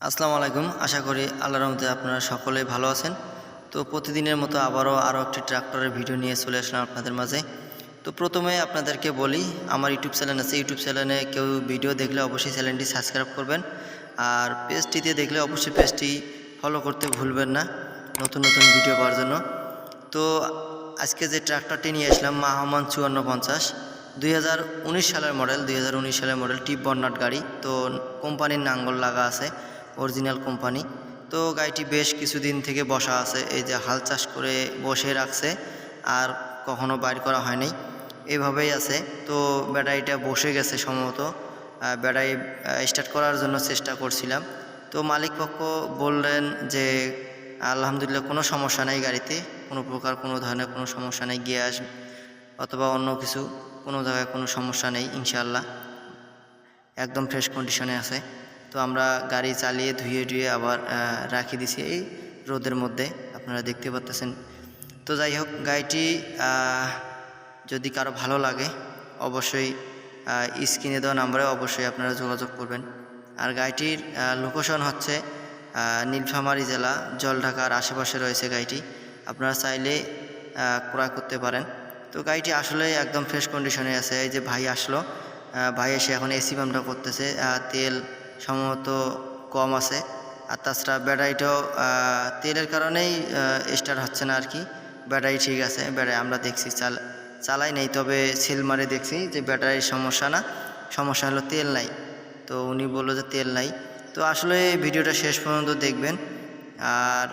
আসসালামু আলাইকুম। আশা করি আল্লাহর রহমতে আপনারা সকলে ভালো আছেন। তো প্রতিদিনের মতো আবারও আরও একটি ট্রাক্টরের ভিডিও নিয়ে চলে আসলাম আপনাদের মাঝে। তো প্রথমে আপনাদেরকে বলি, আমার ইউটিউব চ্যানেল আছে। ইউটিউব চ্যানেলে কেউ ভিডিও দেখলে অবশ্যই চ্যানেলটি সাবস্ক্রাইব করবেন। আর পেজটিতে দেখলে অবশ্যই পেজটি ফলো করতে ভুলবেন না নতুন নতুন ভিডিও পাওয়ার জন্য। তো আজকে যে ট্রাক্টরটি নিয়ে আসলাম, মাহমান চুয়ান্ন পঞ্চাশ। দুই সালের মডেল, দুই হাজার উনিশ সালের মডেল টিপ বর্নাট গাড়ি। তো কোম্পানির নাঙ্গল লাগা আছে। অরিজিনাল কোম্পানি তো গাড়িটি বেশ কিছুদিন থেকে বসা আছে, এই যে হাল চাষ করে বসে রাখছে, আর কখনো বাইর করা হয়নি এভাবেই আছে। তো ব্যাটারিটা বসে গেছে সম্ভবত। ব্যাটারি স্টার্ট করার জন্য চেষ্টা করছিলাম। তো মালিক পক্ষ বললেন যে, আলহামদুলিল্লাহ, কোনো সমস্যা নেই গাড়িতে। কোনো প্রকার, কোনো ধরনের কোনো সমস্যা নেই গ্যাস অথবা অন্য কিছু, কোনো জায়গায় কোনো সমস্যা নেই, ইনশাআল্লাহ। একদম ফ্রেশ কন্ডিশনে আছে। তো আমরা গাড়ি চালিয়ে ধুয়ে ধুয়ে আবার রাখি দিছি এই রোদের মধ্যে। আপনারা দেখতে পাচ্ছেন তো যাই হোক, গাড়িটি যদি কারও ভালো লাগে, অবশ্যই স্ক্রিনে দেওয়া নাম্বারে অবশ্যই আপনারা যোগাযোগ করবেন। আর গাড়িটির লোকেশন হচ্ছে নীলফামারী জেলা জলঢাকার আশেপাশে রয়েছে গাড়িটি। আপনারা চাইলে ক্রয় করতে পারেন। তো গাড়িটি আসলে একদম ফ্রেশ কন্ডিশনে আছে। এই যে ভাই আসলো ভাই এসে এখন এসি পাম্পটা করতেছে। তেল সম্ভবত কম আছে। আর তাছাড়া ব্যাটারিটাও তেলের কারণেই স্টার্ট হচ্ছে না আর কি ব্যাটারি ঠিক আছে, ব্যাটারি আমরা দেখছি, চাল চালাই নেই, তবে সেল মারে দেখছি যে ব্যাটারির সমস্যা না। সমস্যা হলো তেল নাই। তো উনি বলল যে তেল নাই। তো আসলে ভিডিওটা শেষ পর্যন্ত দেখবেন। আর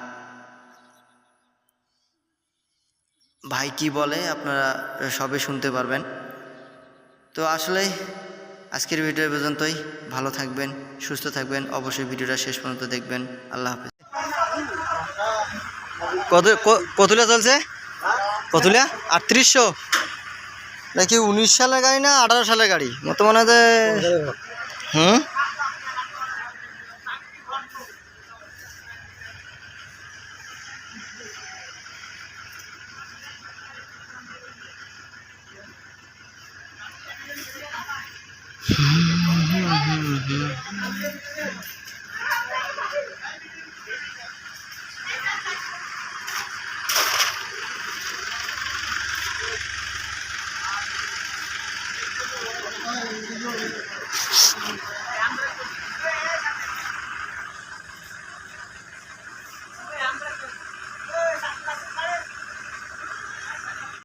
ভাই কি বলে, আপনারা সবে শুনতে পারবেন। তো আসলে আজকের ভিডিও পর্যন্তই। ভালো থাকবেন সুস্থ থাকবেন অবশ্যই ভিডিওটা শেষ পর্যন্ত দেখবেন। আল্লাহ হাফেজ। কত কতুলা চলছে? কতুলা আটত্রিশশো? নাকি উনিশ সালের গাড়ি না আঠারো সালের গাড়ি? মতো মনে হয় হুম? Hum, hum, hum, hum.